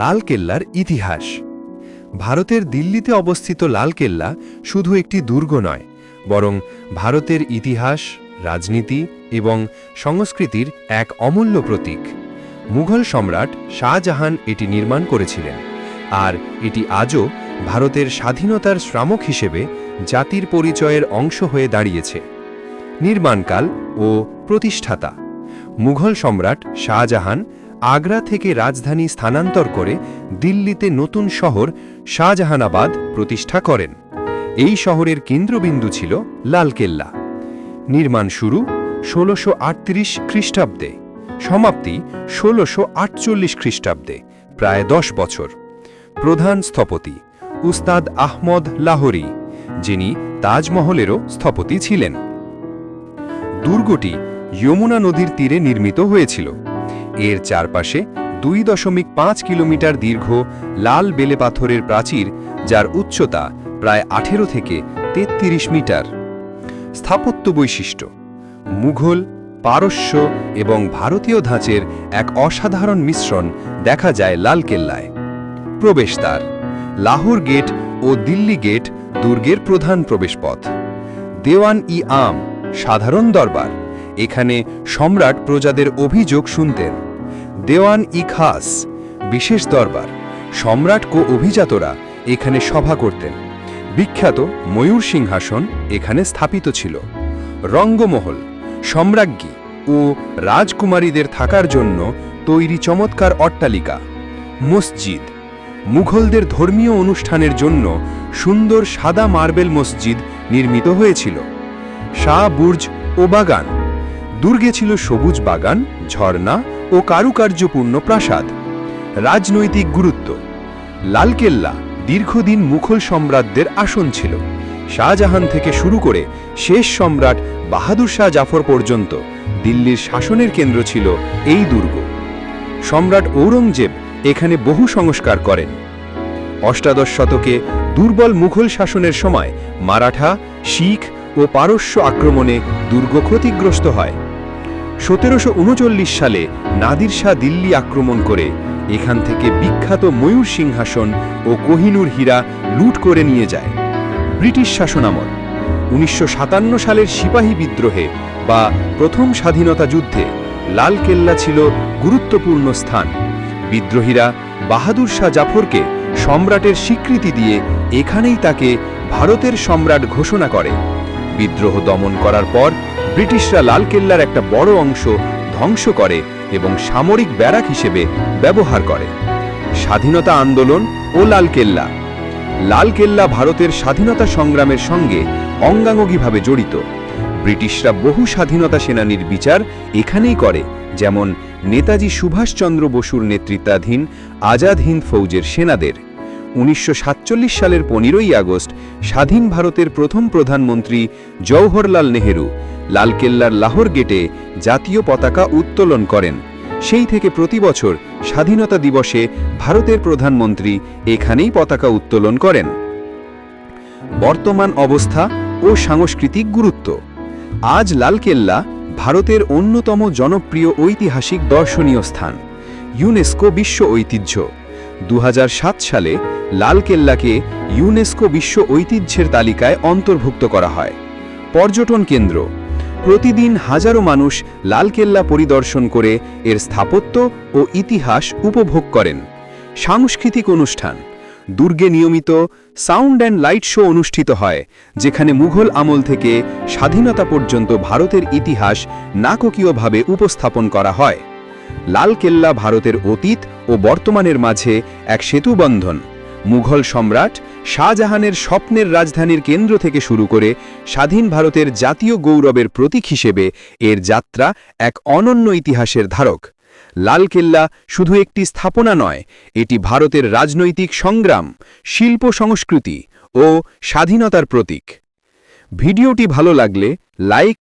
লালকেল্লার ইতিহাস। ভারতের দিল্লিতে অবস্থিত লালকেল্লা শুধু একটি দুর্গ নয়, বরং ভারতের ইতিহাস, রাজনীতি এবং সংস্কৃতির এক অমূল্য প্রতীক। মুঘল সম্রাট শাহজাহান এটি নির্মাণ করেছিলেন, আর এটি আজও ভারতের স্বাধীনতার শ্রামক হিসেবে জাতির পরিচয়ের অংশ হয়ে দাঁড়িয়েছে। নির্মাণকাল ও প্রতিষ্ঠাতা। মুঘল সম্রাট শাহজাহান আগ্রা থেকে রাজধানী স্থানান্তর করে দিল্লিতে নতুন শহর শাহজাহানাবাদ প্রতিষ্ঠা করেন। এই শহরের কেন্দ্রবিন্দু ছিল লালকেল্লা। নির্মাণ শুরু ষোলোশো আটত্রিশ খ্রিস্টাব্দে, সমাপ্তি ষোলোশো আটচল্লিশ খ্রিস্টাব্দে, প্রায় দশ বছর। প্রধান স্থপতি উস্তাদ আহমদ লাহোরি, যিনি তাজমহলেরও স্থপতি ছিলেন। দুর্গটি যমুনা নদীর তীরে নির্মিত হয়েছিল। এর চারপাশে দুই দশমিক পাঁচ কিলোমিটার দীর্ঘ লাল বেলে পাথরের প্রাচীর, যার উচ্চতা প্রায় আঠেরো থেকে তেত্রিশ মিটার। স্থাপত্য বৈশিষ্ট্য, মুঘল, পারস্য এবং ভারতীয় ধাঁচের এক অসাধারণ মিশ্রণ দেখা যায় লালকেল্লায় প্রবেশদ্বার, লাহোর গেট ও দিল্লি গেট দুর্গের প্রধান প্রবেশপথ। দেওয়ান ই আম সাধারণ দরবার এখানে সম্রাট প্রজাদের অভিযোগ শুনতেন। দেওয়ান ই খাস, বিশেষ দরবার, সম্রাট কো অভিজাতরা এখানে সভা করতেন। বিখ্যাত ময়ূর সিংহাসন এখানে স্থাপিত ছিল। রঙ্গমহল, সম্রাজ্ঞী ও রাজকুমারীদের থাকার জন্য তৈরি চমৎকার অট্টালিকা, মসজিদ, মুঘলদের ধর্মীয় অনুষ্ঠানের জন্য সুন্দর সাদা মার্বেল মসজিদ নির্মিত হয়েছিল। শাহ বুর্জ ও বাগান দুর্গে ছিল সবুজ বাগান, ঝর্ণা ও কারুকার্যপূর্ণ প্রাসাদ। রাজনৈতিক গুরুত্ব। লালকেল্লা দীর্ঘদিন মুঘল সম্রাটদের আসন ছিল। শাহজাহান থেকে শুরু করে শেষ সম্রাট বাহাদুর শাহ জাফর পর্যন্ত দিল্লির শাসনের কেন্দ্র ছিল এই দুর্গ। সম্রাট ঔরঙ্গজেব এখানে বহু সংস্কার করেন। অষ্টাদশ শতকে দুর্বল মুঘল শাসনের সময় মারাঠা, শিখ ও পারস্য আক্রমণে দুর্গ ক্ষতিগ্রস্ত হয়। সতেরোশো উনচল্লিশ সালে নাদির শাহ দিল্লি আক্রমণ করে। এখান থেকে বিখ্যাত ময়ূর সিংহাসন ও কোহিনুর হীরা লুট করে নিয়ে যায়। ব্রিটিশ শাসনামল। উনিশশো সাতান্ন সালের সিপাহী বিদ্রোহে বা প্রথম স্বাধীনতা যুদ্ধে লালকেল্লা ছিল গুরুত্বপূর্ণ স্থান। বিদ্রোহীরা বাহাদুর শাহ জাফরকে সম্রাটের স্বীকৃতি দিয়ে এখানেই তাকে ভারতের সম্রাট ঘোষণা করে। বিদ্রোহ দমন করার পর ব্রিটিশরা লালকেল্লার একটা বড় অংশ ধ্বংস করে এবং সামরিক ব্যারাক হিসেবে ব্যবহার করে। স্বাধীনতা আন্দোলন ও লালকেল্লা লালকেল্লা ভারতের স্বাধীনতা সংগ্রামের সঙ্গে অঙ্গাঙ্গিভাবে জড়িত। ব্রিটিশরা বহু স্বাধীনতা সেনানীর বিচার এখানেই করে, যেমন নেতাজি সুভাষচন্দ্র বসুর নেতৃত্বাধীন আজাদ হিন্দ ফৌজের সেনাদের। উনিশশো সাতচল্লিশ সালের পনেরোই আগস্ট স্বাধীন ভারতের প্রথম প্রধানমন্ত্রী জওহরলাল নেহেরু লালকেল্লার লাহোর গেটে জাতীয় পতাকা উত্তোলন করেন। সেই থেকে প্রতি বছর স্বাধীনতা দিবসে ভারতের প্রধানমন্ত্রী এখানেই পতাকা উত্তোলন করেন। বর্তমান অবস্থা ও সাংস্কৃতিক গুরুত্ব। আজ লালকেল্লা ভারতের অন্যতম জনপ্রিয় ঐতিহাসিক দর্শনীয় স্থান, ইউনেস্কো বিশ্ব ঐতিহ্য। দু হাজার সাত সালে লালকেল্লাকে ইউনেস্কো বিশ্ব ঐতিহ্যের তালিকায় অন্তর্ভুক্ত করা হয়। পর্যটন কেন্দ্র প্রতিদিন হাজারো মানুষ লালকেল্লা পরিদর্শন করে এর স্থাপত্য ও ইতিহাস উপভোগ করেন। সাংস্কৃতিক অনুষ্ঠান। দুর্গে নিয়মিত সাউন্ড অ্যান্ড লাইট শো অনুষ্ঠিত হয়, যেখানে মুঘল আমল থেকে স্বাধীনতা পর্যন্ত ভারতের ইতিহাস নাককীয়ভাবে উপস্থাপন করা হয়। লালকেল্লা ভারতের অতীত ও বর্তমানের মাঝে এক সেতুবন্ধন। মুঘল সম্রাট শাহজাহানের স্বপ্নের রাজধানীর কেন্দ্র থেকে শুরু করে স্বাধীন ভারতের জাতীয় গৌরবের প্রতীক হিসেবে এর যাত্রা এক অনন্য ইতিহাসের ধারক। লালকেল্লা শুধু একটি স্থাপনা নয়, এটি ভারতের রাজনৈতিক সংগ্রাম, শিল্প সংস্কৃতি ও স্বাধীনতার প্রতীক। ভিডিওটি ভালো লাগলে লাইক